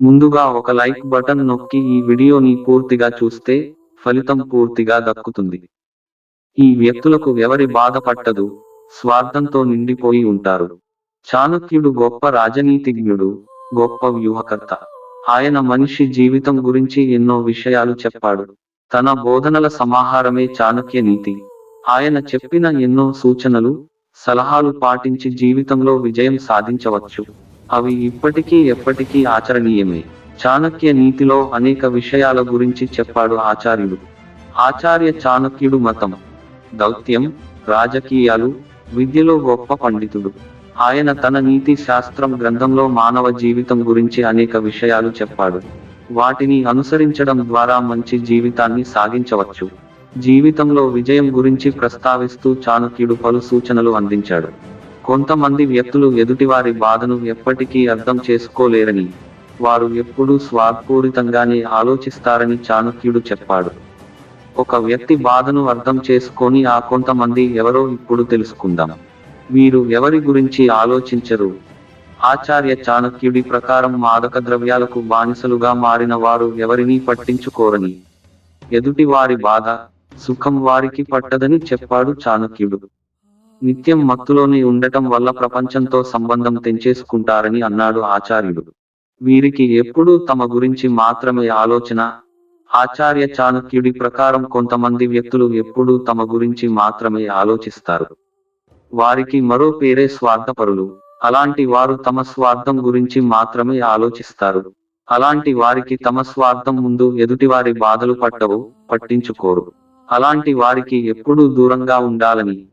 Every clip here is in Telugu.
ముందుగా ఒక లైక్ బటన్ నొక్కి ఈ వీడియోని పూర్తిగా చూస్తే ఫలితం పూర్తిగా దక్కుతుంది. ఈ వ్యక్తులకు ఎవరి బాధ పట్టదు స్వార్థంతో నిండిపోయి ఉంటారు. చాణక్యుడు గొప్ప రాజనీతిజ్ఞుడు గొప్ప వ్యూహకర్త. ఆయన మనిషి జీవితం గురించి ఎన్నో విషయాలు చెప్పాడు. తన బోధనల సమాహారమే చాణక్య నీతి. ఆయన చెప్పిన ఎన్నో సూచనలు సలహాలు పాటించి జీవితంలో విజయం సాధించవచ్చు. అవి ఇప్పటికీ ఎప్పటికీ ఆచరణీయమే. చాణక్య నీతిలో అనేక విషయాల గురించి చెప్పాడు ఆచార్యుడు. ఆచార్య చాణక్యుడు మతం దౌత్యం రాజకీయాలు విద్యలో గొప్ప పండితుడు. ఆయన తన నీతి శాస్త్రం గ్రంథంలో మానవ జీవితం గురించి అనేక విషయాలు చెప్పాడు. వాటిని అనుసరించడం ద్వారా మంచి జీవితాన్ని సాగించవచ్చు. జీవితంలో విజయం గురించి ప్రస్తావిస్తూ చాణక్యుడు పలు సూచనలు అందించాడు. కొంతమంది వ్యక్తులు ఎదుటివారి బాధను ఎప్పటికీ అర్థం చేసుకోలేరని వారు ఎప్పుడూ స్వార్థపూరితంగానే ఆలోచిస్తారని చాణక్యుడు చెప్పాడు. ఒక వ్యక్తి బాధను అర్థం చేసుకొని ఆ కొంతమంది ఎవరో ఇప్పుడు తెలుసుకుందాం. వీరు ఎవరి గురించి ఆలోచించరు? ఆచార్య చాణక్యుడి ప్రకారం మాదక ద్రవ్యాలకు బానిసలుగా మారిన వారు ఎవరినీ పట్టించుకోరని ఎదుటి వారి బాధ సుఖం వారికి పట్టదని చెప్పాడు చాణక్యుడు. నిత్యం మత్తులోనే ఉండటం వల్ల ప్రపంచంతో సంబంధం తెంచేసుకుంటారని అన్నాడు ఆచార్యుడు. వీరికి ఎప్పుడూ తమ గురించి మాత్రమే ఆలోచన ఆచార్య చాణక్యుడి ప్రకారం కొంతమంది వ్యక్తులు ఎప్పుడూ తమ గురించి మాత్రమే ఆలోచిస్తారు. వారికి మరో పేరే స్వార్థపరులు అలాంటి వారు తమ స్వార్థం గురించి మాత్రమే ఆలోచిస్తారు. అలాంటి వారికి తమ స్వార్థం ముందు ఎదుటివారి బాధలు పట్టవు పట్టించుకోరు. అలాంటి వారికి ఎప్పుడూ దూరంగా ఉండాలని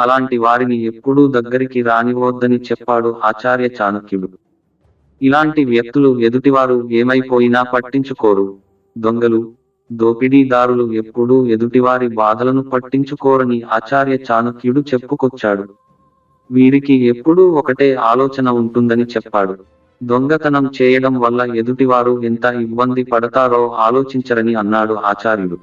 అలాంటి వారిని ఎప్పుడూ దగ్గరికి రానివద్దని చెప్పాడు ఆచార్య చాణక్యుడు. ఇలాంటి వ్యక్తులు ఎదుటివారు ఏమైపోయినా పట్టించుకోరు. దొంగలు దోపిడీదారులు ఎప్పుడూ ఎదుటివారి బాధలను పట్టించుకోరని ఆచార్య చాణక్యుడు చెప్పుకొచ్చాడు. వీరికి ఎప్పుడూ ఒకటే ఆలోచన ఉంటుందని చెప్పాడు. దొంగతనం చేయడం వల్ల ఎదుటివారు ఎంత ఇబ్బంది పడతారో ఆలోచించరని అన్నాడు ఆచార్యుడు.